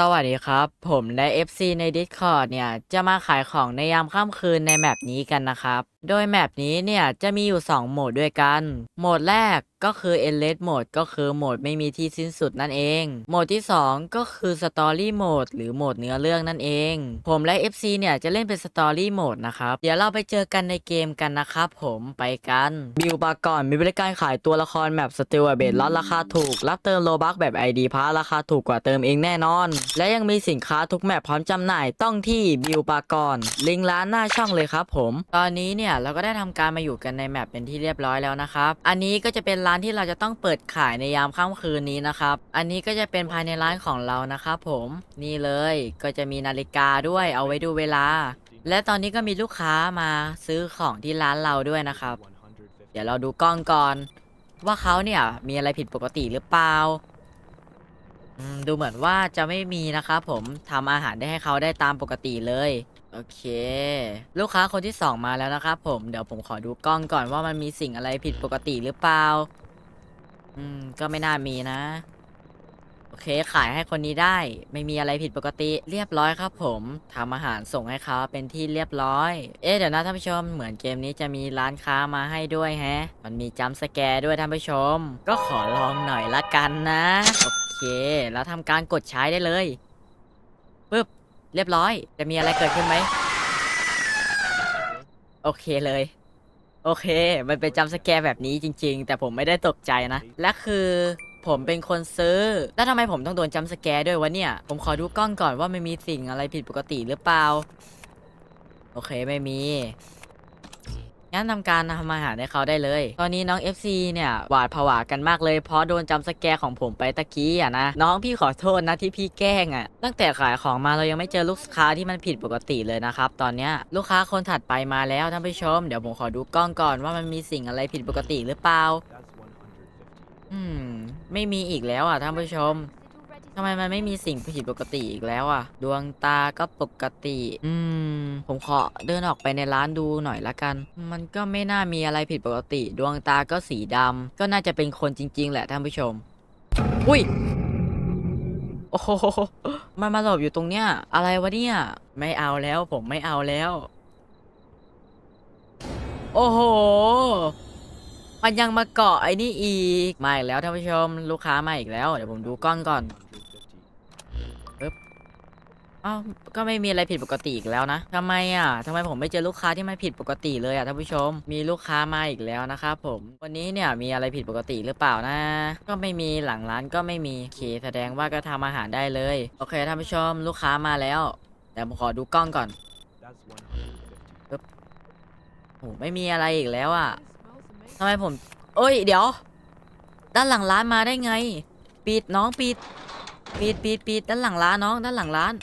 สวัสดีครับ ผมและ FC ใน Discord เนี่ย จะมาขายของในยามค่ำคืนในแมปนี้กันนะครับ โดยแมปนี้เนี่ย จะมีอยู่ 2 โหมดด้วยกัน โหมดแรก ก็คือ Endless Mode ก็คือโหมดไม่มีที่สิ้นสุดนั่นเอง โหมดที่ 2 ก็คือ Story Mode หรือโหมดเนื้อเรื่องนั่นเอง ผมและ FC เนี่ยจะเล่นเป็น Story Mode นะครับ เดี๋ยวเราไปเจอกันในเกมกันนะครับผมไปกันบิวบาก่อนมีบริการขายตัวละครแมปสติลเบดลดราคาถูก รับเติมโลบักแบบ ID พาราคาถูกกว่าเติมเองแน่นอน และยังมีสินค้าทุกแมปพร้อมจำหน่ายต้องที่บิวบากอนลิงก์ร้านหน้าช่องเลยครับผม ตอนนี้เนี่ยเราก็ได้ทำการมาอยู่กันในแมปเป็นที่เรียบร้อยแล้วนะครับ อันนี้ก็จะเป็นร้านที่เราจะต้องเปิดขายในยามค่ำคืนนี้นะครับ อันนี้ก็จะเป็นภายในร้านของเรานะครับผมนี่เลยก็จะมีนาฬิกาด้วยเอาไว้ดูเวลา และตอนนี้ก็มีลูกค้ามาซื้อของที่ร้านเราด้วยนะครับ เดี๋ยวเราดูกล้องก่อน ว่าเขาเนี่ยมีอะไรผิดปกติหรือเปล่าดูเหมือนว่าจะไม่มีนะครับผมทำอาหารได้ให้เขาได้ตามปกติเลยโอเค ลูกค้าคนที่สองมาแล้วนะครับผมเดี๋ยวผมขอดูกล้องก่อนว่ามันมีสิ่งอะไรผิดปกติหรือเปล่า อืม ก็ไม่น่ามีนะ โอเค ขายให้คนนี้ได้ ไม่มีอะไรผิดปกติ เรียบร้อยครับผมทำอาหารส่งให้เขาเป็นที่เรียบร้อย เอ๊ะเดี๋ยวนะท่านผู้ชม เหมือนเกมนี้จะมีร้านค้ามาให้ด้วยแฮะ มันมีจัมป์สแกร์ด้วยท่านผู้ชม ก็ขอลองหน่อยละกันนะ โอเค แล้วทำการกดใช้ได้เลยปึ๊บ เรียบร้อย จะมีอะไรเกิดขึ้นไหม โอเคเลย โอเค มันเป็นจำสแกร์แบบนี้จริง ๆ แต่ผมไม่ได้ตกใจนะ และคือผมเป็นคนซื้อ แล้วทำไมผมต้องโดนจำสแกร์ด้วยวะเนี่ย ผมขอดูกล้องก่อนว่ามันมีสิ่งอะไรผิดปกติหรือเปล่า โอเคไม่มี งั้นทำการทำอาหารให้เขาได้เลย ตอนนี้น้อง FC เนี่ยหวาดผวากันมากเลยเพราะโดนจัมป์สแกร์ของผมไปตะกี้อะนะ น้องพี่ขอโทษนะที่พี่แกล้งอะ ตั้งแต่ขายของมาเรายังไม่เจอลูกค้าที่มันผิดปกติเลยนะครับ ตอนเนี้ยลูกค้าคนถัดไปมาแล้วท่านผู้ชม เดี๋ยวผมขอดูกล้องก่อนว่ามันมีสิ่งอะไรผิดปกติหรือเปล่า อืม ไม่มีอีกแล้วอะท่านผู้ชม ทำไมมันไม่มีสิ่งผิดปกติอีกแล้วอะ ดวงตาก็ปกติ อืม ผมขอเดินออกไปในร้านดูหน่อยละกัน มันก็ไม่น่ามีอะไรผิดปกติ ดวงตาก็สีดำก็น่าจะเป็นคนจริง ๆ แหละท่านผู้ชม อุ้ยโอ้โหมันมาหลบอยู่ตรงเนี้ย อะไรวะเนี่ย ไม่เอาแล้วผมไม่เอาแล้ว โอ้โห มันยังมาเกาะไอ้นี่อีก มาอีกแล้วท่านผู้ชม ลูกค้ามาอีกแล้ว เดี๋ยวผมดูกล้องก่อน อ้าวก็ไม่มีอะไรผิดปกติอีกแล้วนะทำไมอะทำไมผมไม่เจอลูกค้าที่ไม่ผิดปกติเลยอะท่านผู้ชม มีลูกค้ามาอีกแล้วนะครับผม วันนี้เนี่ยมีอะไรผิดปกติหรือเปล่านะ ก็ไม่มีหลังร้านก็ไม่มีโอเคแสดงว่าก็ทำอาหารได้เลย โอเคท่านผู้ชมลูกค้ามาแล้วแต่ผมขอดูกล้องก่อนโอ้ไม่มีอะไรอีกแล้วอะทำไมผมเอ้ย เดี๋ยว ด้านหลังร้านมาได้ไง ปิดน้องปิด ปิดปิดปิดด้านหลังร้านน้องด้านหลังร้าน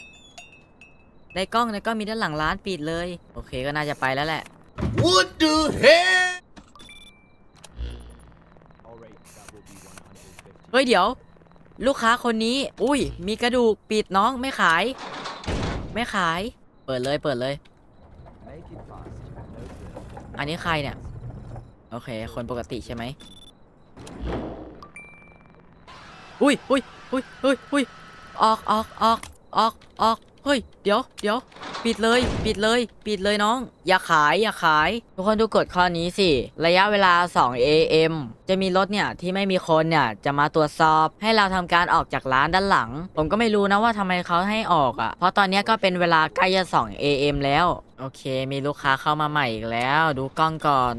ในกล้องในกล้องมีด้านหลังร้านปิดเลย โอเคก็น่าจะไปแล้วแหละ What the hell? เฮ้ยเดี๋ยว ลูกค้าคนนี้ อุ้ย มีกระดูกปิดน้องไม่ขาย ไม่ขาย เปิดเลยเปิดเลย อันนี้ใครเนี่ย โอเค คนปกติใช่ไหมอุ้ยอุ้ย อุ้ยอุ้ยอุ้ยออกออกออกออกออกเฮ้ย เดี๋ยวเดี๋ยวปิดเลย ปิดเลย ปิดเลยน้อง อย่าขาย อย่าขาย ทุกคนดูกฎข้อนี้สิ ระยะเวลา 2 AM จะมีรถเนี่ย ที่ไม่มีคนเนี่ย จะมาตรวจสอบ ให้เราทำการออกจากร้านด้านหลัง ผมก็ไม่รู้นะว่าทำไมเขาให้ออกอะ่ะ เพราะตอนนี้ก็เป็นเวลาใกล้จะ2 AM แล้ว โอเค มีลูกค้าเข้ามาใหม่อีกแล้ว ดูกล้องก่อน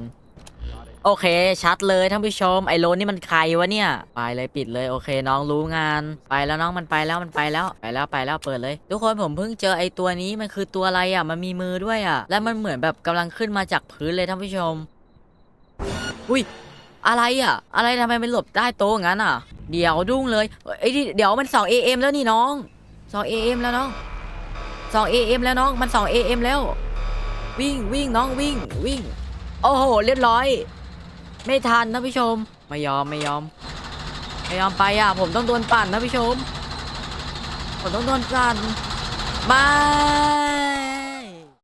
โอเค ชัดเลยท่านผู้ชมไอโลนนี่มันใครวะเนี่ย ไปเลยปิดเลยโอเค น้องรู้งาน ไปแล้วน้องมันไปแล้วมันไปแล้วไปแล้วไปแล้วเปิดเลย ทุกคนผมเพิ่งเจอไอตัวนี้มันคือตัวอะไรอะมันมีมือด้วยอะ และมันเหมือนแบบกำลังขึ้นมาจากพื้นเลยท่านผู้ชม อุ้ยอะไรอะ อะไรทำไมมันหลบใต้โต๊ะงั้นอะ เดี๋ยวดุ้งเลยไอ้ยเดี๋ยวมัน2 AM แล้วนี่น้อง2 AM แล้วน้อง2 AM แล้วน้องมัน2 AM แล้ว วิ่งวิ่งน้องวิ่งวิ่ง โอ้โห เรียบร้อย ไม่ทันนะผู้ชม ไม่ยอมไม่ยอม ไม่ยอมไปอะ ผมต้องโดนปั่นนะผู้ชม ผมต้องโดนปั่นบาย